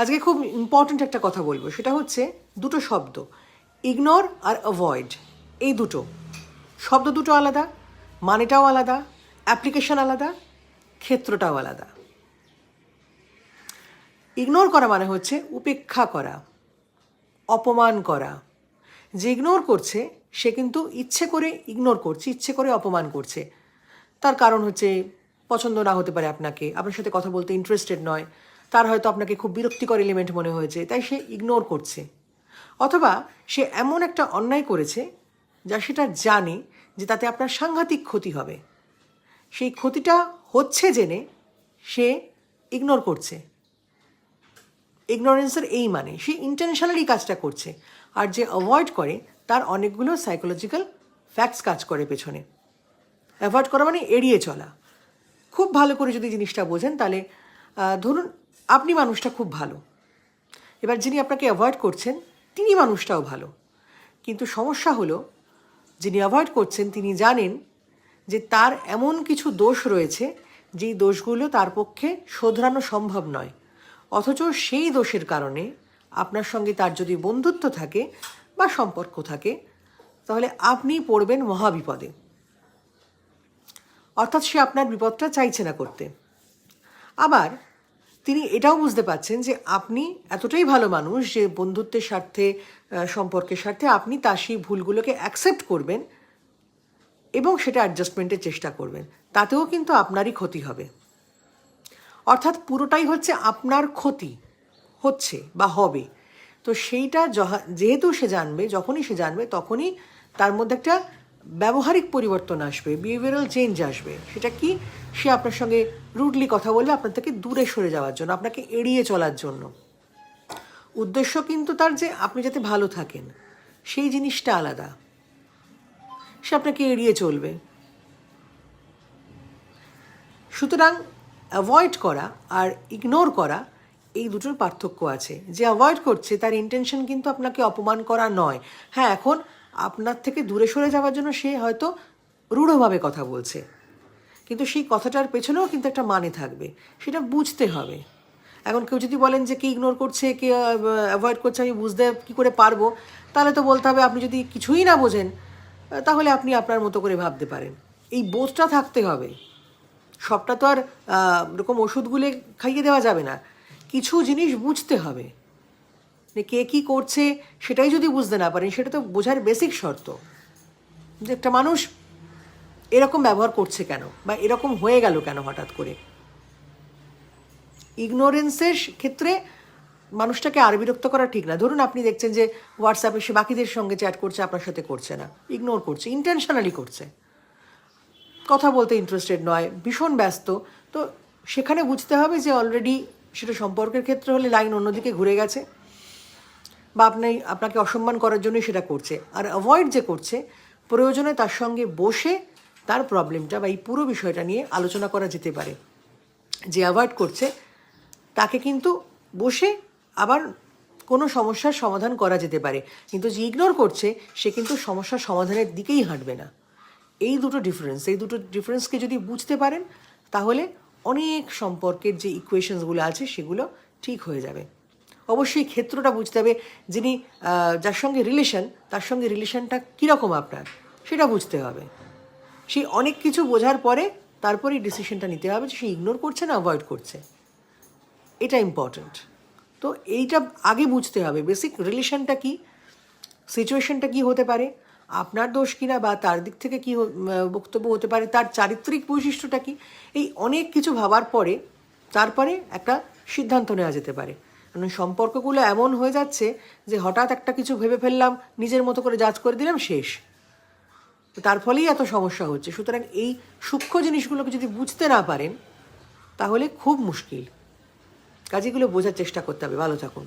আজকে খুব ইম্পর্ট্যান্ট একটা কথা বলব। সেটা হচ্ছে দুটো শব্দ ইগনোর আর অ্যাভয়েড এই দুটো। শব্দ দুটো আলাদা, মানেটাও আলাদা অ্যাপ্লিকেশন আলাদা, ক্ষেত্রটাও আলাদা। ইগনোর করা মানে হচ্ছে উপেক্ষা করা, অপমান করা। যে ইগনোর করছে, সে কিন্তু ইচ্ছে করে ইগনোর করছে, ইচ্ছে করে অপমান করছে। তার কারণ হচ্ছে, পছন্দ না হতে পারে আপনাকে, আপনার সাথে কথা বলতে ইন্টারেস্টেড নয়। তার হয়তো আপনাকে খুব বিরক্তিকর এলিমেন্ট মনে হয়েছে, তাই সে ইগনোর করছে। অথবা সে এমন একটা অন্যায় করেছে যা সেটা জানে যে তাতে আপনার সাংঘাতিক ক্ষতি হবে। সেই ক্ষতিটা হচ্ছে জেনে সে ইগনোর করছে। ইগনোরেন্সের এই মানে সে ইন্টেনশনালি কাজটা করছে আর যে অ্যাভয়েড করে, তার অনেকগুলো সাইকোলজিক্যাল ফ্যাক্টস কাজ করে পেছনে। অ্যাভয়েড করা মানে এড়িয়ে চলা। খুব ভালো করে যদি জিনিসটা বোঝেন, তাহলে ধরুন আপনি মানুষটা খুব ভালো। এবার যিনি আপনাকে অ্যাভয়েড করছেন, তিনি মানুষটাও ভালো। কিন্তু সমস্যা হলো, যিনি অ্যাভয়েড করছেন, তিনি জানেন যে তার এমন কিছু দোষ রয়েছে, যেই দোষগুলো তার পক্ষে শোধরানো সম্ভব নয়। অথচ সেই দোষের কারণে আপনার সঙ্গে তার যদি বন্ধুত্ব থাকে বা সম্পর্ক থাকে, তাহলে আপনি পড়বেন মহাবিপদে। অর্থাৎ সে আপনার বিপদটা চাইছে না করতে। আবার তিনি এটাও বুঝতে পারছেন যে আপনি এতটাই ভালো মানুষ যে বন্ধুত্বের স্বার্থে সম্পর্কের স্বার্থে আপনি তার সেই ভুলগুলোকে অ্যাকসেপ্ট করবেন এবং সেটা অ্যাডজাস্টমেন্টের চেষ্টা করবেন। তাতেও কিন্তু আপনারই ক্ষতি হবে। অর্থাৎ পুরোটাই হচ্ছে আপনার ক্ষতি, হচ্ছে বা হবে। তো সেইটা যেহেতু সে জানবে, যখনই সে জানবে, তখনই তার মধ্যে একটা ব্যবহারিক পরিবর্তন আসবে বিহেভিয়ারাল চেঞ্জ আসবে, সেটা কি? সে আপনার সঙ্গে রুডলি কথা বললে আপনার থেকে দূরে সরে যাওয়ার জন্য, আপনাকে এড়িয়ে চলার জন্য। উদ্দেশ্য কিন্তু তার যে আপনি যাতে ভালো থাকেন, সেই জিনিসটা আলাদা। সে আপনাকে এড়িয়ে চলবে। সুতরাং অ্যাভয়েড করা আর ইগনোর করা, এই দুটোর পার্থক্য আছে। যে অ্যাভয়েড করছে, তার ইন্টেনশন কিন্তু আপনাকে অপমান করা নয়। হ্যাঁ এখন আপনার থেকে দূরে সরে যাওয়ার জন্য সে হয়তো রূঢ়ভাবে কথা বলছে। কিন্তু সেই কথাটার পেছনেও কিন্তু একটা মানে থাকবে, সেটা বুঝতে হবে। এখন কেউ যদি বলেন যে কে ইগনোর করছে, কে অ্যাভয়েড করছে, আমি বুঝতে কী করে পারব, তাহলে তো বলতে হবে আপনি যদি কিছুই না বোঝেন, তাহলে আপনি আপনার মতো করে ভাবতে পারেন। এই বোধটা থাকতে হবে। সবটা তো আর এরকম ওষুধগুলো খাইয়ে দেওয়া যাবে না। কিছু জিনিস বুঝতে হবে। কে কী করছে সেটাই যদি বুঝতে না পারেন, সেটা তো বোঝার বেসিক শর্ত। যে একটা মানুষ এরকম ব্যবহার করছে কেন বা এরকম হয়ে গেল কেন হঠাৎ করে? ইগনোরেন্সের ক্ষেত্রে মানুষটাকে আর বিরক্ত করা ঠিক না। ধরুন আপনি দেখছেন যে হোয়াটসঅ্যাপে সে বাকিদের সঙ্গে চ্যাট করছে, আপনার সাথে করছে না। ইগনোর করছে ইন্টেনশনালি করছে। কথা বলতে ইন্টারেস্টেড নয়, ভীষণ ব্যস্ত। তো সেখানে বুঝতে হবে যে অলরেডি সেটা সম্পর্কের ক্ষেত্রে হলে লাইন অন্যদিকে ঘুরে গেছে। বা আপনি, আপনাকে অসম্মান করার জন্যই সেটা করছে। আর অ্যাভয়েড যে করছে, প্রয়োজনে তার সঙ্গে বসে তার প্রবলেমটা বা এই পুরো বিষয়টা নিয়ে আলোচনা করা যেতে পারে। যে অ্যাভয়েড করছে, তাকে কিন্তু বসে আবার কোনো সমস্যার সমাধান করা যেতে পারে। কিন্তু যে ইগনোর করছে, সে কিন্তু সমস্যার সমাধানের দিকেই হাঁটবে না। এই দুটো ডিফারেন্স এই দুটো ডিফারেন্সকে যদি বুঝতে পারেন, তাহলে অনেক সম্পর্কের যে ইকুয়েশনসগুলো আছে, সেগুলো ঠিক হয়ে যাবে। অবশ্যই ক্ষেত্রটা বুঝতে হবে। যিনি যার সঙ্গে রিলেশন তার সঙ্গে রিলেশনটা কীরকম আপনার, সেটা বুঝতে হবে। সেই অনেক কিছু বোঝার পরে তারপরেই ডিসিশনটা নিতে হবে যে সে ইগনোর করছে না অ্যাভয়েড করছে। এটা ইম্পর্ট্যান্ট তো এইটা আগে বুঝতে হবে। বেসিক রিলেশনটা কি সিচুয়েশনটা কি হতে পারে, আপনার দোষ কিনা বা তার দিক থেকে কি বক্তব্য হতে পারে, তার চারিত্রিক বৈশিষ্ট্যটা কি, এই অনেক কিছু ভাবার পরে তারপরে একটা সিদ্ধান্ত নেওয়া যেতে পারে। কারণ সম্পর্কগুলো এমন হয়ে যাচ্ছে যে হঠাৎ একটা কিছু ভেবে ফেললাম, নিজের মতো করে জাজ করে দিলাম, শেষ। তার ফলেই এত সমস্যা হচ্ছে। সুতরাং এই সূক্ষ্ম জিনিসগুলোকে যদি বুঝতে না পারেন, তাহলে খুব মুশকিল। কাজেগুলো বোঝার চেষ্টা করতে হবে। ভালো থাকুন।